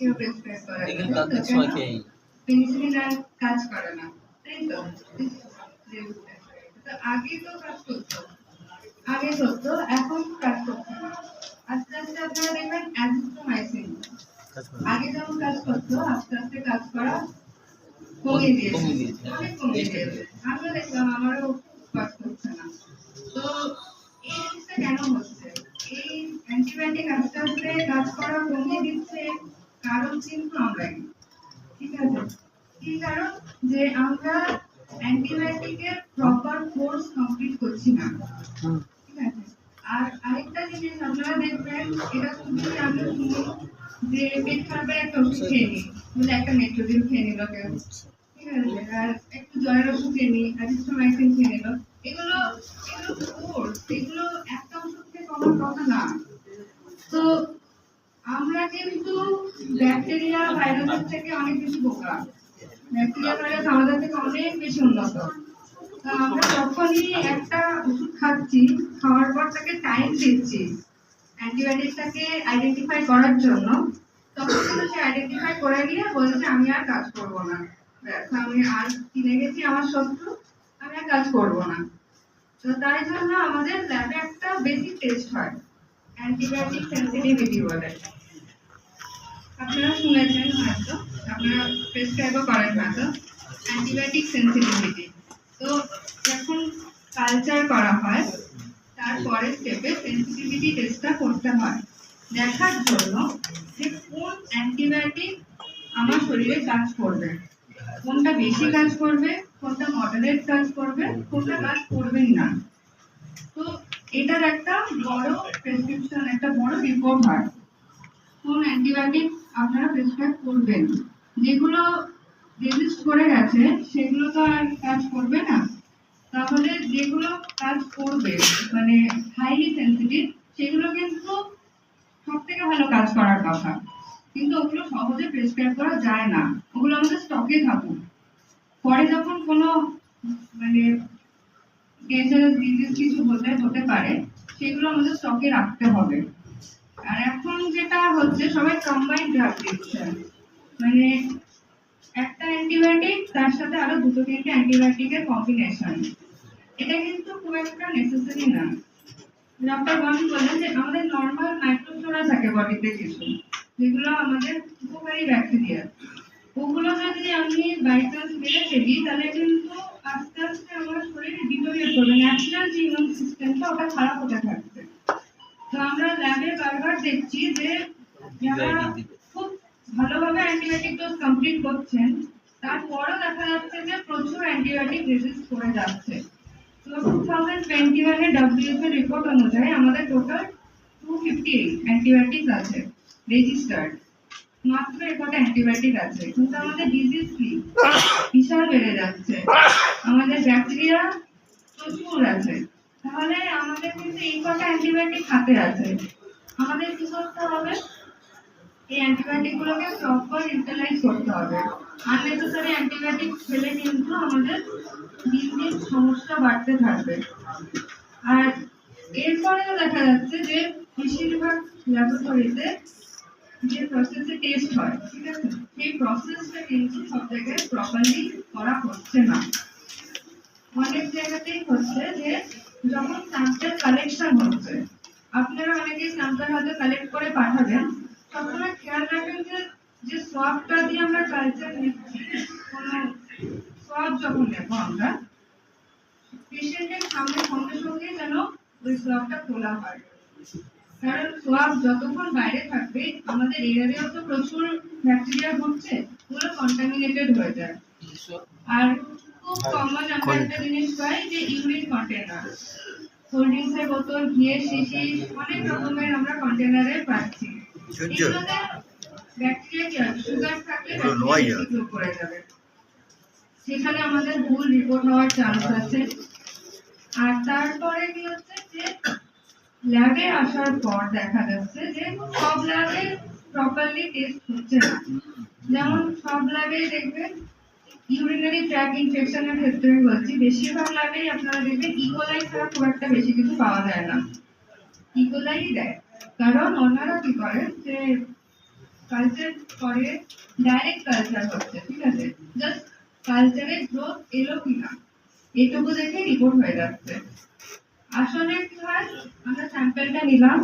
এগুলো তাদের খেয়ে পেনিসিলিন আর কাজ করে না। তাই তো? তো আগে তো কাজ করতো। আগে করতো এখন কাজ করছে আস্তে আস্তে আপনারা দেখবেন অ্যাজিথ্রোমাইসিন আগে যেমন কাজ করতো আস্তে আস্তে কাজ করা কমিয়ে দিয়েছে। অনেক কমিয়ে দিয়েছে। আমিও দেখলাম আমারও কাজ করছে না। তো এই জিনিসটা কেন হচ্ছে? এই অ্যান্টিবায়োটিক আস্তে আস্তে কাজ করা কমিয়ে দিচ্ছে। কারণ কিন্তু আমরাই ঠিক আছে? কি কারণ? যে আমরা অ্যান্টিবায়োটিকের প্রপার কোর্স কমপ্লিট করছি না। ঠিক আছে? আর আরেকটা জিনিস আপনারা দেখবেন এটা খুবই আমি শুনি যে পেট খারাপের একটা ওষুধ খেয়ে নিই বলে একটা মেট্রোডিল খেয়ে নিল কেউ। ঠিক আছে? আর একটু জ্বরের ওষুধ খেয়ে নিই অ্যাজিথ্রোমাইসিন খেয়ে নিল। এগুলো এগুলো কোর্স এগুলো একটা ওষুধ থেকে কমার কথা না। তো আমরা কিন্তু ব্যাকটেরিয়া ভাইরাসের থেকে অনেক বেশি বোকা। ব্যাকটেরিয়া ভাইরাস আমাদের থেকে অনেক বেশি উন্নত। তা আমরা যখনই একটা ওষুধ খাচ্ছি, খাওয়ার পর তাকে টাইম দিচ্ছি অ্যান্টিবায়োটিকটাকে আইডেন্টিফাই করার জন্য, তখন কিন্তু সে আইডেন্টিফাই করে নিয়ে বলছে আমি আর কাজ করব না। আমি আর কিনে গেছি আমার শত্রু, আমি আর কাজ করব না। তো তাই জন্য আমাদের ল্যাবে একটা বেসিক টেস্ট হয় অ্যান্টিবায়োটিক সেন্সিটিভিটি বলে। আপনারা শুনেছেন হয়তো, আপনারা প্রেসক্রাইবও করেন হয়তো অ্যান্টিবায়োটিক সেন্সিটিভিটি তো যখন কালচার করা হয় তারপরে স্টেপে সেন্সিটিভিটি টেস্টটা করতে হয়। দেখার জন্য যে কোন অ্যান্টিবায়োটিক আমার শরীরে কাজ করবে। কোনটা বেশি কাজ করবে, কোনটা মডারেট কাজ করবে, কোনটা কাজ করবেই না। তো এটার একটা বড় প্রেসক্রিপশন একটা বড় রিপোর্ট হয়। কোন অ্যান্টিবায়োটিক আপনারা প্রেসক্রাইব করবেন? যেগুলো রেজিস্ট করে গেছে, সেগুলো তো আর কাজ করবে না। তাহলে যেগুলো কাজ করবে মানে হাইলি সেন্সিটিভ সেগুলো কিন্তু সব থেকে ভালো কাজ করার কথা। কিন্তু ওগুলো সহজে প্রেসক্রাইব করা যায় না। ওগুলো আমাদের স্টকে থাকুক। পরে যখন কোনো মানে ডেঞ্জারাস ডিজিজ কিছু হতে হতে পারে, সেগুলো আমাদের স্টকে রাখতে হবে। আর এখন যেটা হচ্ছে, সবাই কম্বাইন্ড ড্রাগ দিচ্ছে মানে একটা অ্যান্টিবায়োটিক তার সাথে আরও দুটো তিনটে অ্যান্টিবায়োটিকের কম্বিনেশন এটা কিন্তু খুব একটা নেসেসারি না। ডক্টর বনি বলেন যে আমাদের নর্মাল মাইক্রোফ্লোরা থাকে বডিতে কিছু, যেগুলো আমাদের উপকারী ব্যাকটেরিয়া ওগুলো যদি আমি বাই চান্স মেরে ফেলি, তাহলে কিন্তু আস্তে আস্তে আমার শরীরে ডিটোরিয়েট করবে ন্যাচারাল যে ইমিউন সিস্টেমটা ওটা খারাপ হতে থাকবে। আমরা ল্যাবে বারবার দেখছি যে যারা খুব ভালোভাবে অ্যান্টিবায়োটিক ডোজ কমপ্লিট করছেন তারপরেও দেখা যাচ্ছে যে প্রচুর অ্যান্টিবায়োটিক রেজিস্ট করে যাচ্ছে। তো টু থাউজেন্ড টোয়েন্টি ওয়ানে ডাব্লিউএইচ এর রিপোর্ট অনুযায়ী আমাদের total two fifty eight antibiotic আছে রেজিস্টার্ড মাত্র একটা অ্যান্টিবায়োটিক আছে। কিন্তু আমাদের ডিজিজ কি? বিশাল বেড়ে যাচ্ছে। আমাদের ব্যাকটেরিয়া প্রচুর আছে। তাহলে আমাদের কিন্তু এই কটা অ্যান্টিবায়োটিক হাতে আছে। আমাদের কি করতে হবে? এই অ্যান্টিবায়োটিক গুলোকে প্রপার ইউটিলাইজ করতে হবে। আননেসেসারি অ্যান্টিবায়োটিক খেলে কিন্তু আমাদের দিন দিন সমস্যা বাড়তে থাকবে। আর এরপরেও দেখা যাচ্ছে যে বেশিরভাগ ল্যাবরেটরিতে যে প্রসেসে টেস্ট হয়, ঠিক আছে? সেই প্রসেসটা কিন্তু সব জায়গায় প্রপারলি করা হচ্ছে না। অনেক জায়গাতেই হচ্ছে যে যখন স্যাম্পল কালেকশন হচ্ছে আপনারা অনেকে স্যাম্পল হয়তো কালেক্ট করে পাঠাবেন সবসময় খেয়াল রাখবেন যে যে সোয়াবটা দিয়ে আমরা কালচার নিচ্ছি কোনো সোয়াব যখন নেব আমরা পেশেন্টের সামনে সঙ্গে সঙ্গে যেন ওই সোয়াবটা খোলা হয়। কারণ সোয়াব যতক্ষণ বাইরে থাকবে আমাদের এরিয়াতেও তো প্রচুর ব্যাকটেরিয়া ঘুরছে ওগুলো কন্টামিনেটেড হয়ে যায়। আর খুব কমন আমরা একটা জিনিস পাই যে ইউরিন কন্টেনার কোল্ড ড্রিঙ্কসের বোতল ঘিয়ের শিশি অনেক রকমের আমরা কন্টেনারে পাচ্ছি। এগুলোতে ব্যাকটেরিয়া সুগার থাকলে এগুলো নোয়াই যায়। ব্যাকটেরিয়া করে যাবে। সেখানে আমাদের ভুল রিপোর্ট হওয়ার চান্স আছে। আর তারপরে কি হচ্ছে যে ল্যাবে আসার পর দেখা যাচ্ছে যে সব ল্যাবে প্রপারলি টেস্ট হচ্ছে না। যেমন সব ল্যাবে দেখবেন ইউরিনারি ট্র্যাক ইনফেকশনের ক্ষেত্রে বলছি, বেশিরভাগ ল্যাবেই আপনারা দেখবেন ইকোলাই ছাড়া খুব একটা বেশি কিছু পাওয়া যায় না। ইকোলাই দেয়। কারণ ওনারা কি করেন যে কালচার করে ডাইরেক্ট কালচার হচ্ছে, ঠিক আছে? জাস্ট কালচারের গ্রোথ এলো কিনা, এটুকু দেখে রিপোর্ট হয়ে যাচ্ছে। আসলে কি হয়, আমরা স্যাম্পেলটা নিলাম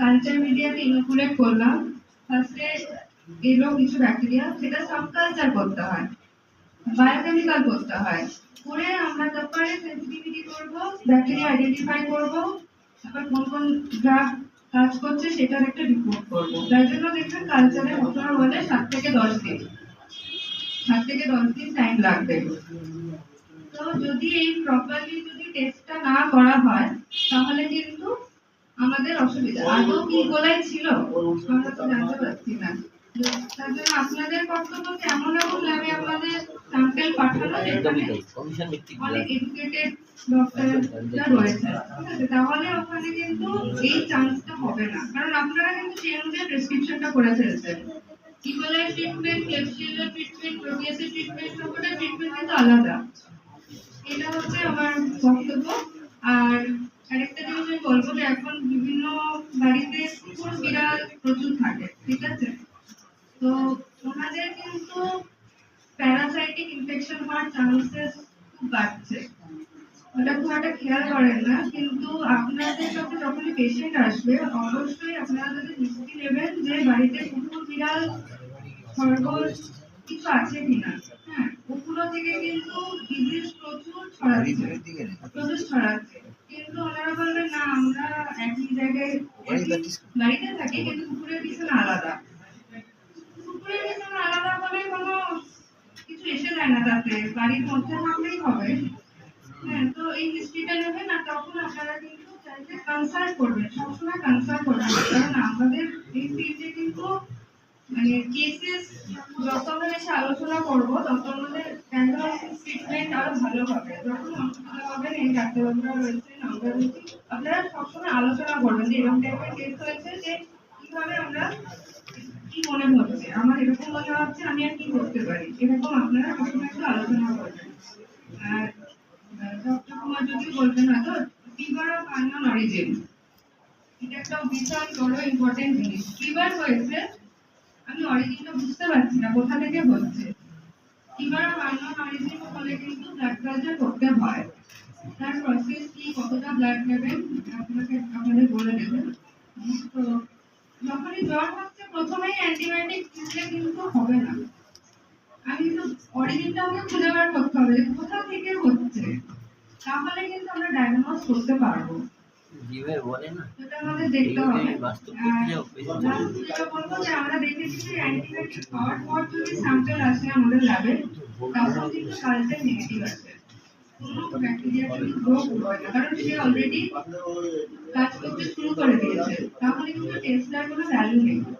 কালচার মিডিয়াতে ইনোকুলেট করলাম ফার্স্টে এলো কিছু ব্যাকটেরিয়া সেটা সাব কালচার করতে হয়। বায়োকেমিক্যাল করতে হয়। করে আমরা তারপরে সেন্সিটিভিটি করব ব্যাকটেরিয়া আইডেন্টিফাই করব, তারপর কোন কোন ড্রাগ কাজ করছে সেটার একটা রিপোর্ট করব। তার জন্য দেখবেন কালচারে ঘটনা বলে সাত থেকে দশ দিন। সাত থেকে দশ দিন টাইম লাগবে। তো যদি এই প্রপারলি যদি টেস্টটা না করা হয়, তাহলে কিন্তু আমাদের অসুবিধা। আদৌ কি গোলাই ছিল? আমরা তো জানতে পারছি না। আপনাদের কর্তব্য এমন এমন ল্যাবে আপনাদের স্যাম্পেল পাঠানো একদমই তাই। কমিশন ভিত্তিক অনেক এডুকেটেড ডক্টররা রয়েছে। তাহলে ওখানে কিন্তু এই চান্সটা হবে না। কারণ আপনারা কিন্তু সেই অনুযায়ী প্রেসক্রিপশনটা করে ফেলছেন। ইকোলাই ট্রিটমেন্ট ক্লেপসিয়ালের ট্রিটমেন্ট প্রোটিয়াসের ট্রিটমেন্ট সবকটা ট্রিটমেন্ট কিন্তু আলাদা। এটা হচ্ছে আমার বক্তব্য। আর আরেকটা জিনিস আমি বলব যে এখন বিভিন্ন বাড়িতে কুকুর বিড়াল প্রচুর থাকে। ঠিক আছে? তো ওনাদের কিন্তু প্যারাসাইটিক ইনফেকশন হওয়ার চান্সেস খুব বাড়ছে। ওটা খুব একটা খেয়াল করেন না কিন্তু আপনাদের কাছে যখনই পেশেন্ট আসবে অবশ্যই আপনারা যদি দৃষ্টি নেবেন যে বাড়িতে কুকুর বিড়াল খরগোশ কিছু আছে কিনা। হ্যাঁ ওগুলো থেকে কিন্তু ডিজিজ প্রচুর ছড়াচ্ছে। প্রচুর ছড়াচ্ছে। কিন্তু ওনারা বলবেন না আমরা একই জায়গায় বাড়িতে থাকি কিন্তু কুকুরের পিছনে আলাদা। আলাদা বলে কোনো কিছু এসে যায় না তাতে বাড়ির মধ্যে থাকলেই হবে হ্যাঁ তো এই হিস্ট্রিটা নেবেন আর তখন আপনারা কিন্তু চাইলে কনসাল্ট করবেন সবসময় কনসাল্ট করবেন কারণ আমাদের এই ফিল্ডে কিন্তু মানে কেসেস যত আমরা এসে আলোচনা করব তত আমাদের ডায়াগনোসিস ট্রিটমেন্ট আরও যখন আপনারা হবেন এই ডাক্তারবাবুরা রয়েছেন আমরা রয়েছি আপনারা সবসময় আলোচনা করবেন যে এরকম টাইপের কেস হয়েছে যে কীভাবে আমরা কি মনে হচ্ছে আমার এরকম মনে হচ্ছে আমি আর কি করতে পারি? এরকম আপনারা সবসময় একটু আলোচনা করবেন। আর ডক্টর কুমার যদি বলবেন হয়তো ফিভার অফ আননোন অরিজিন। এটা একটা বিশাল বড় ইম্পর্টেন্ট জিনিস। ফিভার হয়েছে, আমি অরিজিনটা বুঝতে পারছি না, কোথা থেকে হচ্ছে? ফিভার অফ আননোন অরিজিন হলে কিন্তু ব্লাড কালচার করতে হয়। তার প্রসেস কি, কতটা ব্লাড নেবেন, আপনাকে আপনাদের বলে দেবেন। তো, যখনই জ্বর হচ্ছে প্রথমেই অ্যান্টিবায়োটিক দিলে কিন্তু হবে না। আমি কিন্তু অরিজিনটা আমাকে খুঁজে বার করতে হবে যে কোথা থেকে হচ্ছে। তাহলে কিন্তু আমরা ডায়াগনোস করতে পারব। বলে না। সেটা আমাদের দেখতে হবে। বলব যে আমরা দেখেছি যে অ্যান্টিবায়োটিক খাওয়ার পর যদি স্যাম্পল আসে আমাদের ল্যাবে তখন কিন্তু কালচার নেগেটিভ আসে। কোনো ব্যাকটেরিয়া কিন্তু গ্রো হয় না কারণ সে অলরেডি কাজ করতে শুরু করে দিয়েছে। তাহলে কিন্তু টেস্টটার কোনো ভ্যালু নেই।